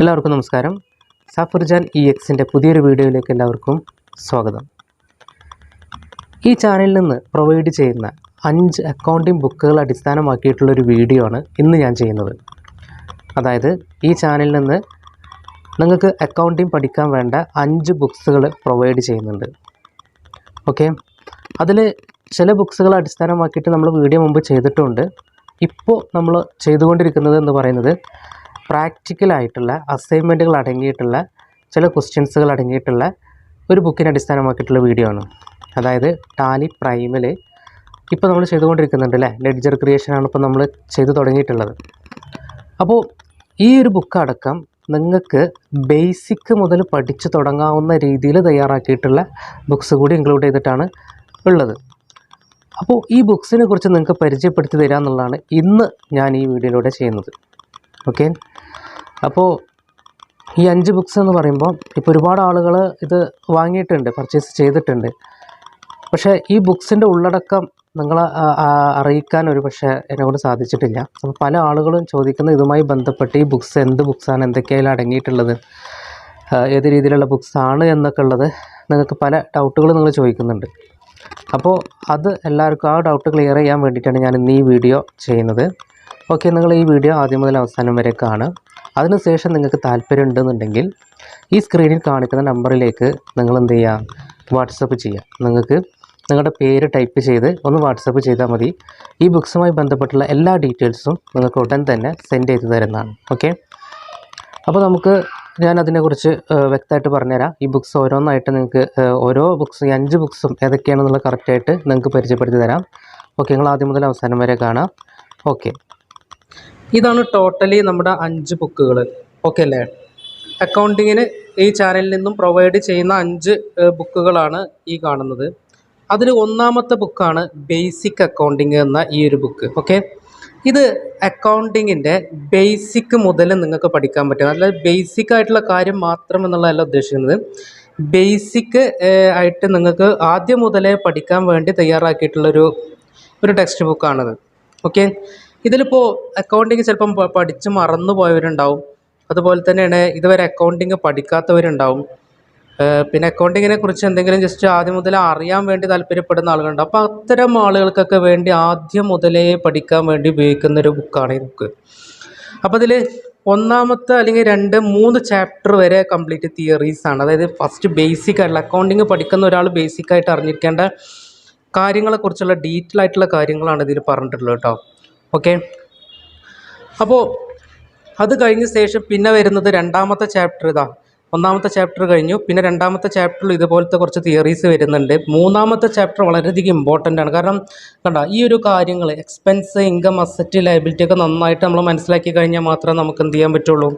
എല്ലാവർക്കും നമസ്കാരം. സഫർജാൻ ഇ എക്സിന്റെ പുതിയൊരു വീഡിയോയിലേക്ക് എല്ലാവർക്കും സ്വാഗതം. ഈ ചാനലിൽ നിന്ന് പ്രൊവൈഡ് ചെയ്യുന്ന അഞ്ച് അക്കൗണ്ടിംഗ് ബുക്കുകൾ അടിസ്ഥാനമാക്കിയിട്ടുള്ളൊരു വീഡിയോ ആണ് ഇന്ന് ഞാൻ ചെയ്യുന്നത്. അതായത് ഈ ചാനലിൽ നിന്ന് നിങ്ങൾക്ക് അക്കൗണ്ടിംഗ് പഠിക്കാൻ വേണ്ട അഞ്ച് ബുക്സുകൾ പ്രൊവൈഡ് ചെയ്യുന്നുണ്ട്. ഓക്കെ? അതിൽ ചില ബുക്സുകൾ അടിസ്ഥാനമാക്കിയിട്ട് നമ്മൾ വീഡിയോ മുമ്പ് ചെയ്തിട്ടുണ്ട്. ഇപ്പോൾ നമ്മൾ ചെയ്തുകൊണ്ടിരിക്കുന്നത് എന്ന് പറയുന്നത് പ്രാക്ടിക്കലായിട്ടുള്ള അസൈൻമെന്റുകൾ അടങ്ങിയിട്ടുള്ള ചില ക്വസ്റ്റ്യൻസുകൾ അടങ്ങിയിട്ടുള്ള ഒരു ബുക്കിനെ അടിസ്ഥാനമാക്കിയിട്ടുള്ള വീഡിയോ ആണ്. അതായത് ടാലി പ്രൈമിൽ ഇപ്പോൾ നമ്മൾ ചെയ്തുകൊണ്ടിരിക്കുന്നുണ്ട് അല്ലേ ലെഡ്ജർ ക്രിയേഷനാണ് ഇപ്പോൾ നമ്മൾ ചെയ്തു തുടങ്ങിയിട്ടുള്ളത്. അപ്പോൾ ഈ ഒരു ബുക്ക് അടക്കം നിങ്ങൾക്ക് ബേസിക് മുതൽ പഠിച്ചു തുടങ്ങാവുന്ന രീതിയിൽ തയ്യാറാക്കിയിട്ടുള്ള ബുക്സ് കൂടി ഇൻക്ലൂഡ് ചെയ്തിട്ടാണ് ഉള്ളത്. അപ്പോൾ ഈ ബുക്സിനെ കുറിച്ച് നിങ്ങൾക്ക് പരിചയപ്പെടുത്തി തരാമെന്നുള്ളതാണ് ഇന്ന് ഞാൻ ഈ വീഡിയോയിലൂടെ ചെയ്യുന്നത്. ഓക്കെ? അപ്പോൾ ഈ അഞ്ച് ബുക്സ് എന്ന് പറയുമ്പോൾ ഇപ്പോൾ ഒരുപാട് ആളുകൾ ഇത് വാങ്ങിയിട്ടുണ്ട് പർച്ചേസ് ചെയ്തിട്ടുണ്ട്. പക്ഷേ ഈ ബുക്സിന്റെ ഉള്ളടക്കം നിങ്ങളെ അറിയിക്കാൻ ഒരു പക്ഷേ എന്നെക്കൊണ്ട് സാധിച്ചിട്ടില്ല. അപ്പോൾ പല ആളുകളും ചോദിക്കുന്ന ഇതുമായി ബന്ധപ്പെട്ട് ഈ ബുക്സ് എന്ത് ബുക്സാണ് എന്തൊക്കെയാണ് അടങ്ങിയിട്ടുള്ളത് ഏത് രീതിയിലുള്ള ബുക്സാണ് എന്നൊക്കെ ഉള്ളത് നിങ്ങൾക്ക് പല ഡൗട്ടുകൾ നിങ്ങൾ ചോദിക്കുന്നുണ്ട്. അപ്പോൾ അത് എല്ലാവർക്കും ആ ഡൗട്ട് ക്ലിയർ ചെയ്യാൻ വേണ്ടിയിട്ടാണ് ഞാൻ ഇന്ന് ഈ വീഡിയോ ചെയ്യുന്നത്. ഓക്കെ നിങ്ങൾ ഈ വീഡിയോ ആദ്യം മുതൽ അവസാനം വരെ കാണുക. അതിനുശേഷം നിങ്ങൾക്ക് താല്പര്യം ഉണ്ടെന്നുണ്ടെങ്കിൽ ഈ സ്ക്രീനിൽ കാണിക്കുന്ന നമ്പറിലേക്ക് നിങ്ങൾ എന്ത് ചെയ്യുക? വാട്സപ്പ് ചെയ്യുക. നിങ്ങൾക്ക് നിങ്ങളുടെ പേര് ടൈപ്പ് ചെയ്ത് ഒന്ന് വാട്സപ്പ് ചെയ്താൽ മതി. ഈ ബുക്സുമായി ബന്ധപ്പെട്ടുള്ള എല്ലാ ഡീറ്റെയിൽസും നിങ്ങൾക്ക് ഉടൻ തന്നെ സെൻഡ് ചെയ്ത് തരുന്നതാണ്. ഓക്കെ? അപ്പോൾ നമുക്ക് ഞാൻ അതിനെക്കുറിച്ച് വ്യക്തമായിട്ട് പറഞ്ഞുതരാം. ഈ ബുക്സ് ഓരോന്നായിട്ട് നിങ്ങൾക്ക് ഓരോ ബുക്സ് അഞ്ച് ബുക്സും ഏതൊക്കെയാണെന്നുള്ള കറക്റ്റായിട്ട് നിങ്ങൾക്ക് പരിചയപ്പെടുത്തി തരാം. ഓക്കെ നിങ്ങൾ ആദ്യം മുതൽ അവസാനം വരെ കാണാം ഓക്കെ. ഇതാണ് ടോട്ടലി നമ്മുടെ അഞ്ച് ബുക്കുകൾ ഓക്കെ അല്ലേ? അക്കൗണ്ടിങ്ങിന് ഈ ചാനലിൽ നിന്നും പ്രൊവൈഡ് ചെയ്യുന്ന അഞ്ച് ബുക്കുകളാണ് ഈ കാണുന്നത്. അതിൽ ഒന്നാമത്തെ ബുക്കാണ് ബേസിക് അക്കൗണ്ടിങ് എന്ന ഈ ഒരു ബുക്ക് ഓക്കെ ഇത് അക്കൗണ്ടിങ്ങിന്റെ ബേസിക് മുതൽ നിങ്ങൾക്ക് പഠിക്കാൻ പറ്റും. അല്ല ബേസിക് ആയിട്ടുള്ള കാര്യം മാത്രം എന്നുള്ളതല്ല ഉദ്ദേശിക്കുന്നത്. ബേസിക് ആയിട്ട് നിങ്ങൾക്ക് ആദ്യം മുതലേ പഠിക്കാൻ വേണ്ടി തയ്യാറാക്കിയിട്ടുള്ളൊരു ഒരു ടെക്സ്റ്റ് ബുക്കാണിത് ഓക്കെ ഇതിലിപ്പോൾ അക്കൗണ്ടിങ് ചിലപ്പം പഠിച്ച് മറന്നു പോയവരുണ്ടാവും. അതുപോലെ തന്നെയാണ് ഇതുവരെ അക്കൗണ്ടിങ് പഠിക്കാത്തവരുണ്ടാവും. പിന്നെ അക്കൗണ്ടിങ്ങിനെ കുറിച്ച് എന്തെങ്കിലും ജസ്റ്റ് ആദ്യം മുതൽ അറിയാൻ വേണ്ടി താല്പര്യപ്പെടുന്ന ആളുകളുണ്ട്. അപ്പോൾ അത്തരം ആളുകൾക്കൊക്കെ വേണ്ടി ആദ്യം മുതലേ പഠിക്കാൻ വേണ്ടി ഉപയോഗിക്കുന്ന ഒരു ബുക്കാണ് ഈ ബുക്ക് അപ്പോൾ ഇതിൽ ഒന്നാമത്തെ അല്ലെങ്കിൽ രണ്ട് മൂന്ന് ചാപ്റ്റർ വരെ കംപ്ലീറ്റ് തിയറീസ് ആണ്. അതായത് ഫസ്റ്റ് ബേസിക് ആയിട്ടുള്ള അക്കൗണ്ടിങ് പഠിക്കുന്ന ഒരാൾ ബേസിക് ആയിട്ട് അറിഞ്ഞിരിക്കേണ്ട കാര്യങ്ങളെക്കുറിച്ചുള്ള ഡീറ്റെയിൽ ആയിട്ടുള്ള കാര്യങ്ങളാണ് ഇതിൽ പറഞ്ഞിട്ടുള്ളത് കേട്ടോ. ഓക്കെ. അപ്പോൾ അത് കഴിഞ്ഞ ശേഷം പിന്നെ വരുന്നത് രണ്ടാമത്തെ ചാപ്റ്റർ ഇതാ. ഒന്നാമത്തെ ചാപ്റ്റർ കഴിഞ്ഞു. പിന്നെ രണ്ടാമത്തെ ചാപ്റ്ററിൽ ഇതുപോലത്തെ കുറച്ച് തിയറീസ് വരുന്നുണ്ട്. മൂന്നാമത്തെ ചാപ്റ്റർ വളരെയധികം ഇമ്പോർട്ടന്റ് ആണ്. കാരണം കണ്ട ഈ ഒരു കാര്യങ്ങൾ എക്സ്പെൻസ് ഇൻകം അസറ്റ് ലയബിലിറ്റി ഒക്കെ നന്നായിട്ട് നമ്മൾ മനസ്സിലാക്കി കഴിഞ്ഞാൽ മാത്രമേ നമുക്ക് എന്ത് ചെയ്യാൻ പറ്റുള്ളൂ?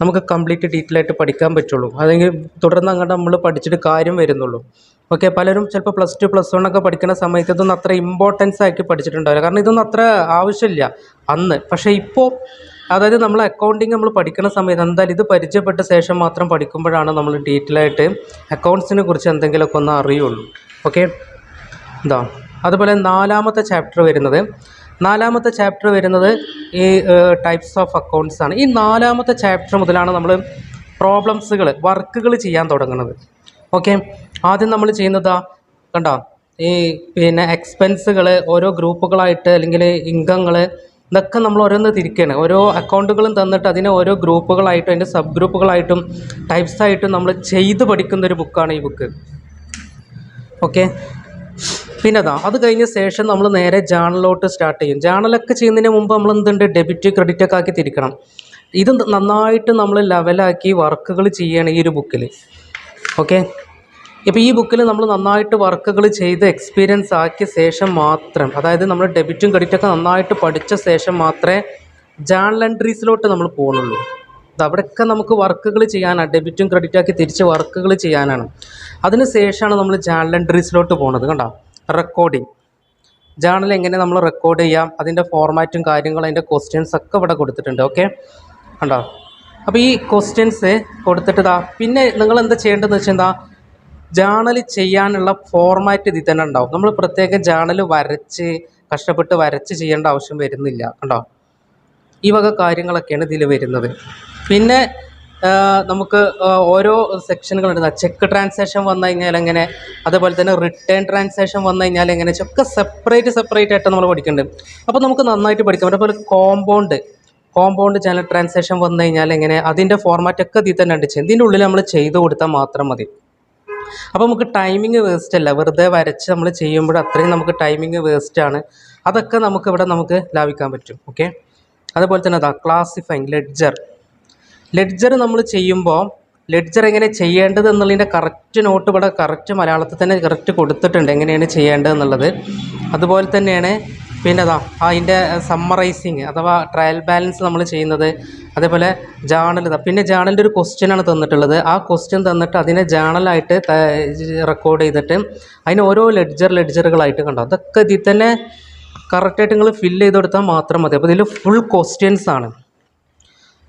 നമുക്ക് കംപ്ലീറ്റ് ഡീറ്റെയിൽ ആയിട്ട് പഠിക്കാൻ പറ്റുള്ളൂ. അല്ലെങ്കിൽ തുടർന്ന് അങ്ങോട്ട് നമ്മൾ പഠിച്ചിട്ട് കാര്യം വരുന്നുള്ളൂ. ഓക്കെ പലരും ചിലപ്പോൾ പ്ലസ് ടു പ്ലസ് വൺ ഒക്കെ പഠിക്കുന്ന സമയത്ത് ഇതൊന്നും അത്ര ഇമ്പോർട്ടൻസ് ആക്കി പഠിച്ചിട്ടുണ്ടാവില്ല. കാരണം ഇതൊന്നും അത്ര ആവശ്യമില്ല അന്ന്. പക്ഷേ ഇപ്പോൾ അതായത് നമ്മൾ അക്കൗണ്ടിങ് നമ്മൾ പഠിക്കുന്ന സമയത്ത് എന്തായാലും ഇത് പരിചയപ്പെട്ട ശേഷം മാത്രം പഠിക്കുമ്പോഴാണ് നമ്മൾ ഡീറ്റെയിൽ ആയിട്ട് അക്കൗണ്ട്സിനെ കുറിച്ച് എന്തെങ്കിലുമൊക്കെ ഒന്ന് അറിയുള്ളൂ. ഓക്കെ ഇതാ. അതുപോലെ നാലാമത്തെ ചാപ്റ്റർ വരുന്നത്. നാലാമത്തെ ചാപ്റ്റർ വരുന്നത് ഈ ടൈപ്സ് ഓഫ് അക്കൗണ്ട്സ് ആണ്. ഈ നാലാമത്തെ ചാപ്റ്റർ മുതലാണ് നമ്മൾ പ്രോബ്ലംസുകൾ വർക്കുകൾ ചെയ്യാൻ തുടങ്ങുന്നത്. ഓക്കെ ആദ്യം നമ്മൾ ചെയ്യുന്നതാ കണ്ടോ? ഈ പിന്നെ എക്സ്പെൻസുകൾ ഓരോ ഗ്രൂപ്പുകളായിട്ട് അല്ലെങ്കിൽ ഇൻകങ്ങൾ ഇതൊക്കെ നമ്മൾ ഓരോന്ന് തിരിക്കുകയാണ് ഓരോ അക്കൗണ്ടുകളും തന്നിട്ട് അതിനെ ഓരോ ഗ്രൂപ്പുകളായിട്ടും അതിന്റെ സബ് ഗ്രൂപ്പുകളായിട്ടും ടൈപ്സായിട്ടും നമ്മൾ ചെയ്ത് പഠിക്കുന്ന ഒരു ബുക്കാണ് ഈ ബുക്ക് ഓക്കെ പിന്നെ അതാ അത് കഴിഞ്ഞ ശേഷം നമ്മൾ നേരെ ജേണലോട്ട് സ്റ്റാർട്ട് ചെയ്യും. ജേണലൊക്കെ ചെയ്യുന്നതിന് മുമ്പ് നമ്മൾ എന്തുണ്ട്? ഡെബിറ്റ് ക്രെഡിറ്റ് ഒക്കെ ആക്കി തിരിക്കണം. ഇത് നന്നായിട്ട് നമ്മൾ ലെവലാക്കി വർക്കുകൾ ചെയ്യണം ഈ ഒരു ബുക്കിൽ ഓക്കെ ഇപ്പോൾ ഈ ബുക്കിൽ നമ്മൾ നന്നായിട്ട് വർക്കുകൾ ചെയ്ത് എക്സ്പീരിയൻസ് ആക്കിയ ശേഷം മാത്രം അതായത് നമ്മൾ ഡെബിറ്റും ക്രെഡിറ്റൊക്കെ നന്നായിട്ട് പഠിച്ച ശേഷം മാത്രമേ ജേണൽ എൻട്രീസിലോട്ട് നമ്മൾ പോകുന്നുള്ളൂ ഇത് അവിടെയൊക്കെ നമുക്ക് വർക്കുകൾ ചെയ്യാനാണ് ഡെബിറ്റും ക്രെഡിറ്റും ആക്കി തിരിച്ച് വർക്കുകൾ ചെയ്യാനാണ്. അതിന് ശേഷമാണ് നമ്മൾ ജേണൽ എൻട്രീസിലോട്ട് പോകുന്നത് കണ്ടോ? റെക്കോർഡിങ് ജേണൽ എങ്ങനെ നമ്മൾ റെക്കോർഡ് ചെയ്യാം അതിന്റെ ഫോർമാറ്റും കാര്യങ്ങളും അതിന്റെ ക്വസ്റ്റ്യൻസ് ഒക്കെ ഇവിടെ കൊടുത്തിട്ടുണ്ട് ഓക്കെ കണ്ടോ? അപ്പോൾ ഈ ക്വസ്റ്റ്യൻസ് കൊടുത്തിട്ടതാ പിന്നെ നിങ്ങൾ എന്താ ചെയ്യേണ്ടതെന്ന് വെച്ചാൽ എന്താ ജേണൽ ചെയ്യാനുള്ള ഫോർമാറ്റ് ഇതിൽ തന്നെ ഉണ്ടാവും. നമ്മൾ പ്രത്യേകം ജേണൽ വരച്ച് കഷ്ടപ്പെട്ട് വരച്ച് ചെയ്യേണ്ട ആവശ്യം വരുന്നില്ല കണ്ടോ? ഈ വക കാര്യങ്ങളൊക്കെയാണ് ഇതിൽ വരുന്നത്. പിന്നെ നമുക്ക് ഓരോ സെക്ഷനുകളുണ്ട് ചെക്ക് ട്രാൻസാക്ഷൻ വന്നു കഴിഞ്ഞാൽ എങ്ങനെ? അതുപോലെ തന്നെ റിട്ടേൺ ട്രാൻസാക്ഷൻ വന്നു കഴിഞ്ഞാൽ എങ്ങനെ? ഒക്കെ സെപ്പറേറ്റ് സെപ്പറേറ്റ് ആയിട്ട് നമ്മൾ പഠിക്കുന്നുണ്ട്. അപ്പോൾ നമുക്ക് നന്നായിട്ട് പഠിക്കാം. അതേപോലെ കോമ്പൗണ്ട് കോമ്പൗണ്ട് ചാനൽ ട്രാൻസാക്ഷൻ വന്നു കഴിഞ്ഞാൽ എങ്ങനെ? അതിന്റെ ഫോർമാറ്റ് ഒക്കെ ഇതിൽ തന്നെ ഉണ്ട്. ഇതിന്റെ ഉള്ളിൽ നമ്മൾ ചെയ്ത് കൊടുത്താൽ മാത്രം മതി. അപ്പോൾ നമുക്ക് ടൈമിങ് വേസ്റ്റ് അല്ല. വെറുതെ വരച്ച് നമ്മൾ ചെയ്യുമ്പോൾ അത്രയും നമുക്ക് ടൈമിങ് വേസ്റ്റ് ആണ്. അതൊക്കെ നമുക്ക് ഇവിടെ നമുക്ക് ലാഭിക്കാൻ പറ്റും. ഓക്കെ അതുപോലെ തന്നെ അതാ ക്ലാസിഫൈങ് ലെഡ്ജർ ലെഡ്ജർ നമ്മൾ ചെയ്യുമ്പോൾ ലെഡ്ജർ എങ്ങനെ ചെയ്യേണ്ടത് എന്നുള്ളതിന്റെ കറക്റ്റ് നോട്ട് ഇവിടെ കറക്റ്റ് മലയാളത്തിൽ തന്നെ കറക്റ്റ് കൊടുത്തിട്ടുണ്ട് എങ്ങനെയാണ് ചെയ്യേണ്ടത് എന്നുള്ളത്. അതുപോലെ തന്നെയാണ് പിന്നെ അതാ അതിന്റെ സമ്മറൈസിങ് അഥവാ ട്രയൽ ബാലൻസ് നമ്മൾ ചെയ്യുന്നത്. അതേപോലെ ജേണൽ പിന്നെ ജേണലിന്റെ ഒരു ക്വസ്റ്റ്യനാണ് തന്നിട്ടുള്ളത്. ആ ക്വസ്റ്റ്യൻ തന്നിട്ട് അതിനെ ജേണലായിട്ട് റെക്കോർഡ് ചെയ്തിട്ട് അതിന് ഓരോ ലെഡ്ജർ ലെഡ്ജറുകളായിട്ട് കണ്ടോ? അതൊക്കെ ഇതിൽ തന്നെ കറക്റ്റായിട്ട് നിങ്ങൾ ഫില്ല് ചെയ്ത് കൊടുത്താൽ മാത്രം മതി. അപ്പോൾ ഇതിൽ ഫുൾ ക്വസ്റ്റ്യൻസ് ആണ്.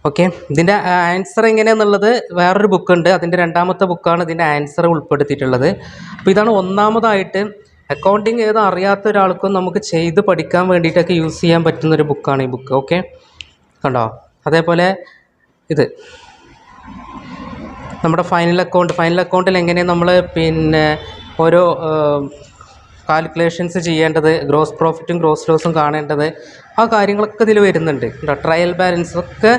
ഓക്കെ ഇതിന്റെ ആൻസർ എങ്ങനെയാണെന്നുള്ളത് വേറൊരു ബുക്കുണ്ട് അതിന്റെ രണ്ടാമത്തെ ബുക്കാണ് ഇതിന്റെ ആൻസർ ഉൾപ്പെടുത്തിയിട്ടുള്ളത്. അപ്പോൾ ഇതാണ് ഒന്നാമതായിട്ട് അക്കൗണ്ടിങ് ഏത് അറിയാത്ത ഒരാൾക്കും നമുക്ക് ചെയ്ത് പഠിക്കാൻ വേണ്ടിയിട്ടൊക്കെ യൂസ് ചെയ്യാൻ പറ്റുന്ന ഒരു ബുക്കാണ് ഈ ബുക്ക് ഓക്കെ കണ്ടോ? അതേപോലെ ഇത്. നമ്മുടെ ഫൈനൽ അക്കൗണ്ട് ഫൈനൽ അക്കൗണ്ടിൽ എങ്ങനെയാണ് നമ്മൾ പിന്നെ ഓരോ കാൽക്കുലേഷൻസ് ചെയ്യേണ്ടത് ഗ്രോസ് പ്രോഫിറ്റും ഗ്രോസ് ലോസും കാണേണ്ടത് ആ കാര്യങ്ങളൊക്കെ ഇതിൽ വരുന്നുണ്ട്. കേട്ടോ ട്രയൽ ബാലൻസ് ഒക്കെ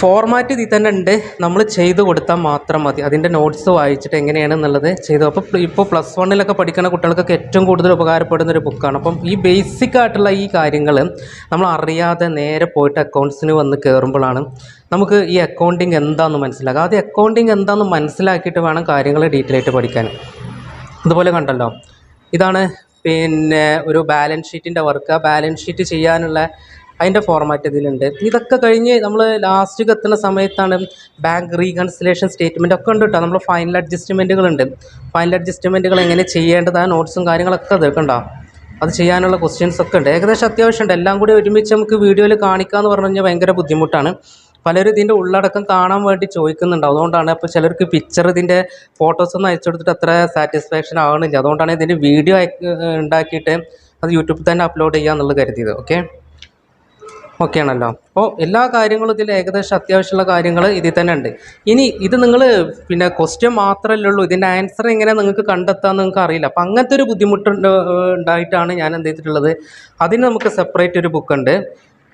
ഫോർമാറ്റ് ഇതിൽ തന്നെ ഉണ്ട്. നമ്മൾ ചെയ്ത് കൊടുത്താൽ മാത്രം മതി. അതിന്റെ നോട്ട്സ് വായിച്ചിട്ട് എങ്ങനെയാണെന്നുള്ളത് ചെയ്തു. അപ്പോൾ ഇപ്പോൾ പ്ലസ് വണ്ണിലൊക്കെ പഠിക്കുന്ന കുട്ടികൾക്കൊക്കെ ഏറ്റവും കൂടുതൽ ഉപകാരപ്പെടുന്ന ഒരു ബുക്കാണ് അപ്പം ഈ ബേസിക് ആയിട്ടുള്ള ഈ കാര്യങ്ങൾ നമ്മൾ അറിയാതെ നേരെ പോയിട്ട് അക്കൗണ്ട്സിന് വന്ന് കയറുമ്പോഴാണ് നമുക്ക് ഈ അക്കൗണ്ടിങ് എന്താണെന്ന് മനസ്സിലാക്കുക ആദ്യം അക്കൗണ്ടിങ് എന്താണെന്ന് മനസ്സിലാക്കിയിട്ട് വേണം കാര്യങ്ങൾ ഡീറ്റെയിൽ ആയിട്ട് പഠിക്കാൻ. അതുപോലെ കണ്ടല്ലോ. ഇതാണ് പിന്നെ ഒരു ബാലൻസ് ഷീറ്റിന്റെ വർക്ക് ആ ബാലൻസ് ഷീറ്റ് ചെയ്യാനുള്ള അതിന്റെ ഫോർമാറ്റ് ഇതിലുണ്ട്. ഇതൊക്കെ കഴിഞ്ഞ് നമ്മൾ ലാസ്റ്റ് എത്തുന്ന സമയത്താണ് ബാങ്ക് റീകൺസിലേഷൻ സ്റ്റേറ്റ്മെന്റ് ഒക്കെ ഉണ്ട് കേട്ടോ നമ്മൾ ഫൈനൽ അഡ്ജസ്റ്റ്മെന്റുകളുണ്ട് ഫൈനൽ അഡ്ജസ്റ്റ്മെന്റുകൾ എങ്ങനെ ചെയ്യേണ്ടത് ആ നോട്ട്സും കാര്യങ്ങളൊക്കെ തീർക്കണ്ട അത് ചെയ്യാനുള്ള ക്വസ്റ്റ്യൻസ് ഒക്കെ ഉണ്ട്. ഏകദേശം അത്യാവശ്യമുണ്ട് എല്ലാം കൂടി ഒരുമിച്ച് നമുക്ക് വീഡിയോയിൽ കാണിക്കുക എന്ന് പറഞ്ഞു കഴിഞ്ഞാൽ ഭയങ്കര ബുദ്ധിമുട്ടാണ്. പലരും ഇതിന്റെ ഉള്ളടക്കം കാണാൻ വേണ്ടി ചോദിക്കുന്നുണ്ട്. അതുകൊണ്ടാണ് അപ്പോൾ ചിലർക്ക് പിക്ചർ ഇതിന്റെ ഫോട്ടോസൊന്നും അയച്ചു കൊടുത്തിട്ട് അത്ര സാറ്റിസ്ഫാക്ഷൻ ആവണില്ല. അതുകൊണ്ടാണ് ഇതിന്റെ വീഡിയോ ഉണ്ടാക്കിയിട്ട് അത് യൂട്യൂബിൽ തന്നെ അപ്ലോഡ് ചെയ്യുക എന്നുള്ളത് കരുതിയത്. ഓക്കെ ഓക്കെ ആണല്ലോ അപ്പോൾ എല്ലാ കാര്യങ്ങളും ഇതിൽ ഏകദേശം അത്യാവശ്യമുള്ള കാര്യങ്ങൾ ഇതിൽ തന്നെ ഉണ്ട്. ഇനി ഇത് നിങ്ങൾ പിന്നെ ക്വസ്റ്റ്യൻ മാത്രമല്ലേ ഉള്ളൂ. ഇതിന്റെ ആൻസർ എങ്ങനെ നിങ്ങൾക്ക് കണ്ടെത്താമെന്ന് നിങ്ങൾക്ക് അറിയില്ല. അപ്പം അങ്ങനത്തെ ഒരു ബുദ്ധിമുട്ട് ഉണ്ടായിട്ടാണ് ഞാൻ എന്ത് ചെയ്തിട്ടുള്ളത്. അതിന് നമുക്ക് സെപ്പറേറ്റ് ഒരു ബുക്കുണ്ട്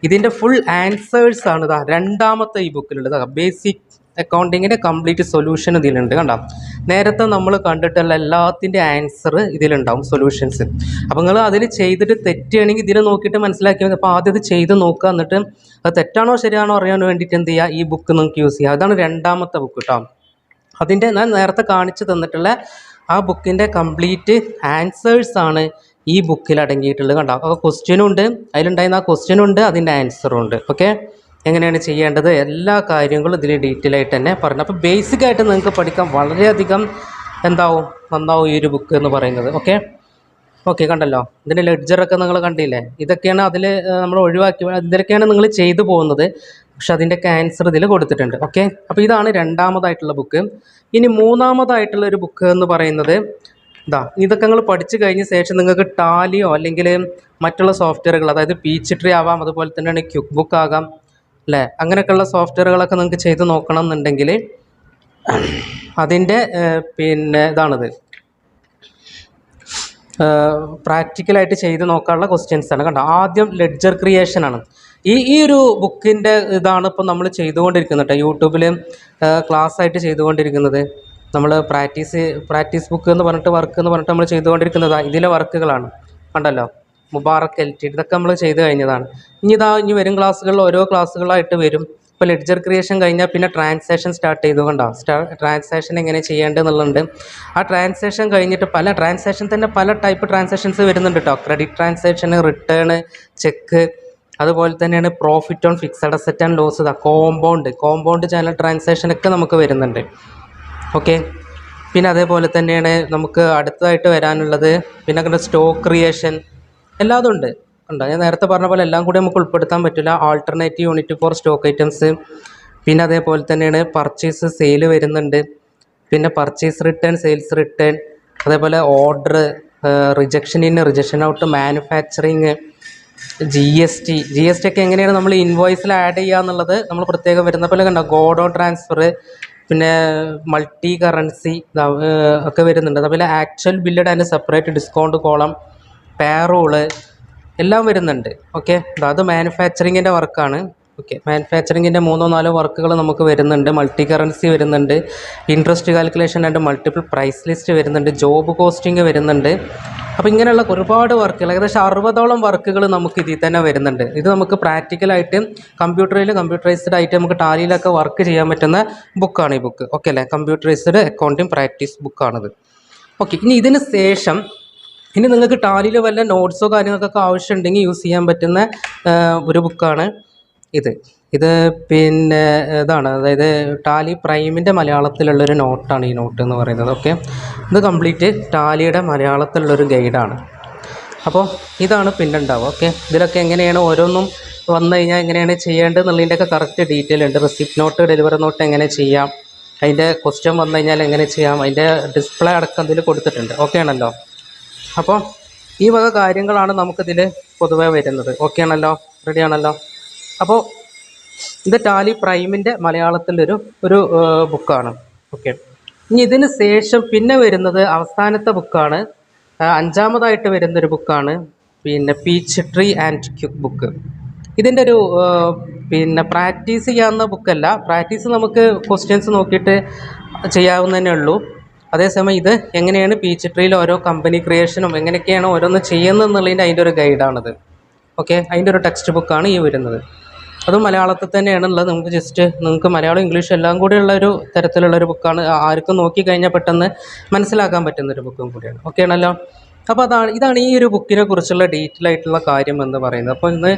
ഇതിന്റെ ഫുൾ ആൻസേഴ്സ് ആണ് ഇതാ രണ്ടാമത്തെ ഈ ബുക്കിലുള്ളത് ബേസിക് അക്കൗണ്ടിങ്ങിന്റെ കംപ്ലീറ്റ് സൊല്യൂഷൻ ഇതിലുണ്ട് കണ്ടോ? നേരത്തെ നമ്മൾ കണ്ടിട്ടുള്ള എല്ലാത്തിന്റെ ആൻസർ ഇതിലുണ്ടാവും സൊല്യൂഷൻസ്. അപ്പോൾ നിങ്ങൾ അതിൽ ചെയ്തിട്ട് തെറ്റുകയാണെങ്കിൽ ഇതിൽ നോക്കിയിട്ട് മനസ്സിലാക്കി അപ്പോൾ ആദ്യം ഇത് ചെയ്ത് നോക്കുക എന്നിട്ട് അത് തെറ്റാണോ ശരിയാണോ അറിയാൻ വേണ്ടിയിട്ട് എന്ത് ചെയ്യുക? ഈ ബുക്ക് നിങ്ങൾക്ക് യൂസ് ചെയ്യുക. അതാണ് രണ്ടാമത്തെ ബുക്ക് കേട്ടോ അതിന്റെ ഞാൻ നേരത്തെ കാണിച്ചു തന്നിട്ടുള്ള ആ ബുക്കിന്റെ കംപ്ലീറ്റ് ആൻസേഴ്സ് ആണ് ഈ ബുക്കിൽ അടങ്ങിയിട്ടുള്ളത് കണ്ടോ? അപ്പോൾ ക്വസ്റ്റ്യനും ഉണ്ട്. അതിലുണ്ടായിരുന്ന ആ ക്വസ്റ്റ്യനും ഉണ്ട് അതിന്റെ ആൻസറും ഉണ്ട്. ഓക്കെ എങ്ങനെയാണ് ചെയ്യേണ്ടത്? എല്ലാ കാര്യങ്ങളും ഇതിൽ ഡീറ്റെയിൽ ആയിട്ട് തന്നെ പറഞ്ഞു അപ്പോൾ ബേസിക് ആയിട്ട് നിങ്ങൾക്ക് പഠിക്കാൻ വളരെയധികം എന്താവും? നന്നാവും ഈ ഒരു ബുക്ക് എന്ന് പറയുന്നത്. ഓക്കെ ഓക്കെ കണ്ടല്ലോ? ഇതിന്റെ ലെഡ്ജറൊക്കെ നിങ്ങൾ കണ്ടില്ലേ? ഇതൊക്കെയാണ് അതിൽ നമ്മൾ ഒഴിവാക്കി ഇതൊക്കെയാണ് നിങ്ങൾ ചെയ്തു പോകുന്നത്. പക്ഷെ അതിന്റെ ക്യാൻസർ ഇതിൽ കൊടുത്തിട്ടുണ്ട്. ഓക്കെ അപ്പോൾ ഇതാണ് രണ്ടാമതായിട്ടുള്ള ബുക്ക് ഇനി മൂന്നാമതായിട്ടുള്ള ഒരു ബുക്ക് എന്ന് പറയുന്നത് ഇതാ ഇതൊക്കെ നിങ്ങൾ പഠിച്ചു കഴിഞ്ഞ ശേഷം നിങ്ങൾക്ക് ടാലിയോ അല്ലെങ്കിൽ മറ്റുള്ള സോഫ്റ്റ്വെയറുകൾ അതായത് പീച്ച് ട്രീ ആവാം അതുപോലെ തന്നെയാണ് ക്യുക്ക് ബുക്ക് ആകാം അല്ലേ അങ്ങനെയൊക്കെയുള്ള സോഫ്റ്റ്വെയറുകളൊക്കെ നിങ്ങൾക്ക് ചെയ്ത് നോക്കണം എന്നുണ്ടെങ്കിൽ അതിന്റെ പിന്നെ ഇതാണിത്. പ്രാക്ടിക്കലായിട്ട് ചെയ്ത് നോക്കാനുള്ള ക്വസ്റ്റ്യൻസ് ആണ്. കണ്ടോ? ആദ്യം ലെഡ്ജർ ക്രിയേഷൻ ആണ്. ഈ ഈ ഒരു ബുക്കിന്റെ ഇതാണ് ഇപ്പോൾ നമ്മൾ ചെയ്തുകൊണ്ടിരിക്കുന്നത് കേട്ടോ. യൂട്യൂബിൽ ക്ലാസ് ആയിട്ട് ചെയ്തുകൊണ്ടിരിക്കുന്നത്. നമ്മൾ പ്രാക്ടീസ് പ്രാക്ടീസ് ബുക്ക് എന്ന് പറഞ്ഞിട്ട് വർക്ക് എന്ന് പറഞ്ഞിട്ട് നമ്മൾ ചെയ്തുകൊണ്ടിരിക്കുന്നത്. ഇതിലെ വർക്കുകളാണ് കണ്ടല്ലോ? മുബാറക്ക് എൽ ടി ഇതൊക്കെ നമ്മൾ ചെയ്ത് കഴിഞ്ഞതാണ്. ഇനി ഇതാ ഇനി വരും ക്ലാസ്സുകളിൽ ഓരോ ക്ലാസ്സുകളായിട്ട് വരും. ഇപ്പോൾ ലെഡ്ജർ ക്രിയേഷൻ കഴിഞ്ഞാൽ പിന്നെ ട്രാൻസാക്ഷൻ സ്റ്റാർട്ട് ചെയ്തുകൊണ്ടാണ് കണ്ടോ സ്റ്റാ ട്രാൻസാക്ഷൻ എങ്ങനെ ചെയ്യേണ്ടതെന്നുള്ളത് ആ ട്രാൻസാക്ഷൻ കഴിഞ്ഞിട്ട് പല ട്രാൻസാക്ഷൻ തന്നെ പല ടൈപ്പ് ട്രാൻസാക്ഷൻസ് വരുന്നുണ്ട് കേട്ടോ ക്രെഡിറ്റ് ട്രാൻസാക്ഷൻ റിട്ടേൺ ചെക്ക് അതുപോലെ തന്നെയാണ് profit on fixed asset and loss ഇതാ കോമ്പൗണ്ട് കോമ്പൗണ്ട് ചാനൽ ട്രാൻസാക്ഷൻ ഒക്കെ നമുക്ക് വരുന്നുണ്ട്. ഓക്കെ പിന്നെ അതേപോലെ തന്നെയാണ് നമുക്ക് അടുത്തതായിട്ട് വരാനുള്ളത്. പിന്നെ സ്റ്റോക്ക് ക്രിയേഷൻ എല്ലാതും ഉണ്ട്. ഉണ്ടോ. ഞാൻ നേരത്തെ പറഞ്ഞ പോലെ എല്ലാം കൂടി നമുക്ക് ഉൾപ്പെടുത്താൻ പറ്റില്ല. Alternative unit for stock items പിന്നെ അതേപോലെ തന്നെയാണ് പർച്ചേസ് സെയിൽ വരുന്നുണ്ട്. പിന്നെ പർച്ചേസ് റിട്ടേൺ സെയിൽസ് റിട്ടേൺ അതേപോലെ order rejection in rejection out manufacturing G S T G S T ഒക്കെ എങ്ങനെയാണ് നമ്മൾ ഇൻവോയ്സിൽ ആഡ് ചെയ്യുക എന്നുള്ളത് നമ്മൾ പ്രത്യേകം വരുന്ന പോലെ കണ്ടോ? ഗോഡോ ട്രാൻസ്ഫർ പിന്നെ മൾട്ടി കറൻസി ഒക്കെ വരുന്നുണ്ട്. അതുപോലെ actual billed and separate discount column payroll എല്ലാം വരുന്നുണ്ട്. ഓക്കെ അത് മാനുഫാക്ചറിങ്ങിന്റെ വർക്കാണ് ഓക്കെ മാനുഫാക്ചറിങ്ങിന്റെ മൂന്നോ നാലോ വർക്കുകൾ നമുക്ക് വരുന്നുണ്ട്. മൾട്ടി കറൻസി വരുന്നുണ്ട്. Interest calculation and multiple price list വരുന്നുണ്ട്. ജോബ് കോസ്റ്റിംഗ് വരുന്നുണ്ട്. അപ്പോൾ ഇങ്ങനെയുള്ള ഒരുപാട് വർക്കുകൾ ഏകദേശം അറുപതോളം വർക്കുകൾ നമുക്ക് ഇതിൽ തന്നെ വരുന്നുണ്ട്. ഇത് നമുക്ക് പ്രാക്ടിക്കലായിട്ട് കമ്പ്യൂട്ടറിൽ കമ്പ്യൂട്ടറൈസ്ഡ് ആയിട്ട് നമുക്ക് ടാലിയിലൊക്കെ വർക്ക് ചെയ്യാൻ പറ്റുന്ന ബുക്കാണ് ഈ ബുക്ക് ഓക്കെ അല്ലേ? കമ്പ്യൂട്ടറൈസ്ഡ് അക്കൗണ്ടിങ് പ്രാക്ടീസ് ബുക്കാണിത് ഓക്കെ ഇനി ഇതിന് ശേഷം ഇനി നിങ്ങൾക്ക് ടാലിയിൽ വല്ല നോട്ട്സോ കാര്യങ്ങൾക്കൊക്കെ ആവശ്യമുണ്ടെങ്കിൽ യൂസ് ചെയ്യാൻ പറ്റുന്ന ഒരു ബുക്കാണ് ഇത്. ഇത് പിന്നെ ഇതാണ്. അതായത് ടാലി പ്രൈമിന്റെ മലയാളത്തിലുള്ളൊരു നോട്ടാണ് ഈ നോട്ട് എന്ന് പറയുന്നത്. ഓക്കെ ഇത് കംപ്ലീറ്റ് ടാലിയുടെ മലയാളത്തിലുള്ളൊരു ഗൈഡാണ് അപ്പോൾ ഇതാണ് പിന്നെ ഉണ്ടാവുക. ഓക്കെ ഇതിലൊക്കെ എങ്ങനെയാണ് ഓരോന്നും വന്നു കഴിഞ്ഞാൽ എങ്ങനെയാണ് ചെയ്യേണ്ടത് എന്നുള്ളതിന്റെയൊക്കെ കറക്റ്റ് ഡീറ്റെയിൽ ഉണ്ട്. റെസിപ്റ്റ് നോട്ട് ഡെലിവറി നോട്ട് എങ്ങനെ ചെയ്യാം? അതിന്റെ ക്വസ്റ്റ്യൻ വന്നു കഴിഞ്ഞാൽ എങ്ങനെ ചെയ്യാം? അതിന്റെ ഡിസ്പ്ലേ അടക്കം ഇതിൽ കൊടുത്തിട്ടുണ്ട്. ഓക്കെ ആണല്ലോ? അപ്പോൾ ഈ വക കാര്യങ്ങളാണ് നമുക്കിതിൽ പൊതുവെ വരുന്നത്. ഓക്കെ ആണല്ലോ? റെഡി ആണല്ലോ? അപ്പോൾ ഇത് ടാലി പ്രൈമിന്റെ മലയാളത്തിലൊരു ഒരു ബുക്കാണ് ഓക്കെ ഇനി ഇതിന് ശേഷം പിന്നെ വരുന്നത് അവസാനത്തെ ബുക്കാണ് അഞ്ചാമതായിട്ട് വരുന്നൊരു ബുക്കാണ് പിന്നെ peach tree and quick Book ഇതിന്റെ ഒരു പിന്നെ പ്രാക്ടീസ് ചെയ്യാവുന്ന ബുക്കല്ല പ്രാക്ടീസ് നമുക്ക് ക്വസ്റ്റ്യൻസ് നോക്കിയിട്ട് ചെയ്യാവുന്നതന്നെ ഉള്ളൂ. അതേസമയം ഇത് എങ്ങനെയാണ് പീച്ച് ട്രീയിൽ ഓരോ കമ്പനി ക്രിയേഷനും എങ്ങനെയൊക്കെയാണ് ഓരോന്ന് ചെയ്യുന്നത് എന്നുള്ളതിന്റെ അതിന്റെ ഒരു ഗൈഡാണിത് ഓക്കെ അതിന്റെ ഒരു ടെക്സ്റ്റ് ബുക്കാണ് ഈ വരുന്നത്. അതും മലയാളത്തിൽ തന്നെയാണ് ഉള്ളത് നമുക്ക് ജസ്റ്റ് നിങ്ങൾക്ക് മലയാളം ഇംഗ്ലീഷ് എല്ലാം കൂടിയുള്ള ഒരു തരത്തിലുള്ള ഒരു ബുക്കാണ് ആർക്കും നോക്കി കഴിഞ്ഞാൽ പെട്ടെന്ന് മനസ്സിലാക്കാൻ പറ്റുന്ന ഒരു ബുക്കും കൂടിയാണ്. ഓക്കെ ആണല്ലോ? അപ്പോൾ അതാണ് ഇതാണ് ഈ ഒരു ബുക്കിനെ കുറിച്ചുള്ള ഡീറ്റെയിൽ ആയിട്ടുള്ള കാര്യം എന്ന് പറയുന്നത്. അപ്പോൾ ഇന്ന്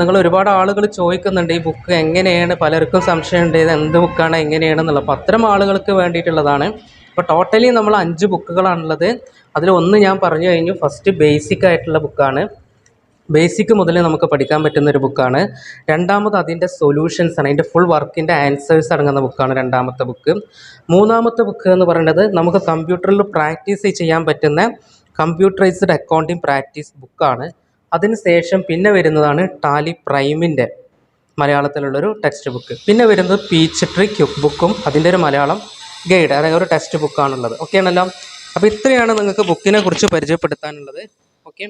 നിങ്ങൾ ഒരുപാട് ആളുകൾ ചോദിക്കുന്നുണ്ട് ഈ ബുക്ക് എങ്ങനെയാണ്? പലർക്കും സംശയമുണ്ട് ഇത് എന്ത് ബുക്കാണ് എങ്ങനെയാണെന്നുള്ളത്. അപ്പോൾ അത്തരം ആളുകൾക്ക് വേണ്ടിയിട്ടുള്ളതാണ് അപ്പോൾ ടോട്ടലി നമ്മൾ അഞ്ച് ബുക്കുകളാണുള്ളത്. അതിൽ ഒന്ന് ഞാൻ പറഞ്ഞു കഴിഞ്ഞു. ഫസ്റ്റ് ബേസിക് ആയിട്ടുള്ള ബുക്കാണ് ബേസിക് മുതൽ നമുക്ക് പഠിക്കാൻ പറ്റുന്ന ഒരു ബുക്കാണ് രണ്ടാമത് അതിന്റെ സൊല്യൂഷൻസ് ആണ്. അതിന്റെ ഫുൾ വർക്കിന്റെ ആൻസേഴ്സ് അടങ്ങുന്ന ബുക്കാണ് രണ്ടാമത്തെ ബുക്ക് മൂന്നാമത്തെ ബുക്ക് എന്ന് പറയുന്നത് നമുക്ക് കമ്പ്യൂട്ടറിൽ പ്രാക്ടീസ് ചെയ്യാൻ പറ്റുന്ന കമ്പ്യൂട്ടറൈസ്ഡ് അക്കൗണ്ടിങ് പ്രാക്ടീസ് ബുക്കാണ് അതിന് ശേഷം പിന്നെ വരുന്നതാണ് ടാലി പ്രൈമിന്റെ മലയാളത്തിലുള്ളൊരു ടെക്സ്റ്റ് ബുക്ക് പിന്നെ വരുന്നത് പീച്ച് ട്രി ക്യുക്ക് ബുക്കും അതിന്റെ ഒരു മലയാളം ഗൈഡ് അതായത് ഒരു ടെക്സ്റ്റ് ബുക്കാണുള്ളത് ഓക്കെ ആണല്ലോ? അപ്പോൾ ഇത്രയാണ് നിങ്ങൾക്ക് ബുക്കിനെ കുറിച്ച് പരിചയപ്പെടുത്താനുള്ളത്. ഓക്കെ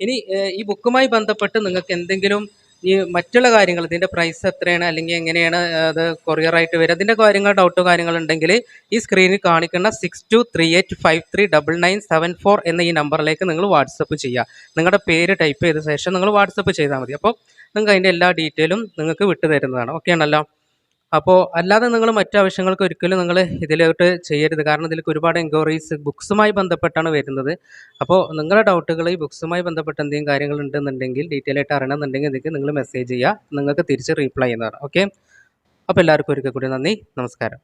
ഇനി ഈ ബുക്കുമായി ബന്ധപ്പെട്ട് നിങ്ങൾക്ക് എന്തെങ്കിലും ഈ മറ്റുള്ള കാര്യങ്ങൾ ഇതിന്റെ പ്രൈസ് എത്രയാണ് അല്ലെങ്കിൽ എങ്ങനെയാണ് അത് കൊറിയറായിട്ട് വരിക അതിന്റെ കാര്യങ്ങൾ ഡൗട്ടോ കാര്യങ്ങളുണ്ടെങ്കിൽ ഈ സ്ക്രീനിൽ കാണിക്കുന്ന six two three eight five three double nine seven four എന്ന ഈ നമ്പറിലേക്ക് നിങ്ങൾ വാട്സപ്പ് ചെയ്യുക. നിങ്ങളുടെ പേര് ടൈപ്പ് ചെയ്ത ശേഷം നിങ്ങൾ വാട്സപ്പ് ചെയ്താൽ മതി. അപ്പോൾ നിങ്ങൾക്ക് അതിന്റെ എല്ലാ ഡീറ്റെയിലും നിങ്ങൾക്ക് വിട്ടു തരുന്നതാണ് ഓക്കെ ആണല്ലോ? അപ്പോൾ അല്ലാതെ നിങ്ങൾ മറ്റു ആവശ്യങ്ങൾക്ക് ഒരിക്കലും നിങ്ങൾ ഇതിലോട്ട് ചെയ്യരുത്. കാരണം ഇതിലേക്ക് ഒരുപാട് എൻക്വയറീസ് ബുക്സുമായി ബന്ധപ്പെട്ടാണ് വരുന്നത്. അപ്പോൾ നിങ്ങളുടെ ഡൗട്ടുകൾ ഈ ബുക്സുമായി ബന്ധപ്പെട്ട് എന്തെങ്കിലും കാര്യങ്ങൾ ഉണ്ടെന്നുണ്ടെങ്കിൽ ഡീറ്റെയിൽ ആയിട്ട് അറിയണമെന്നുണ്ടെങ്കിൽ ഇതിലേക്ക് നിങ്ങൾ മെസ്സേജ് ചെയ്യുക. നിങ്ങൾക്ക് തിരിച്ച് റീപ്ലൈ ചെയ്യുന്നതാണ്. ഓക്കെ അപ്പോൾ എല്ലാവർക്കും ഒരിക്കൽ കൂടി നന്ദി. നമസ്കാരം.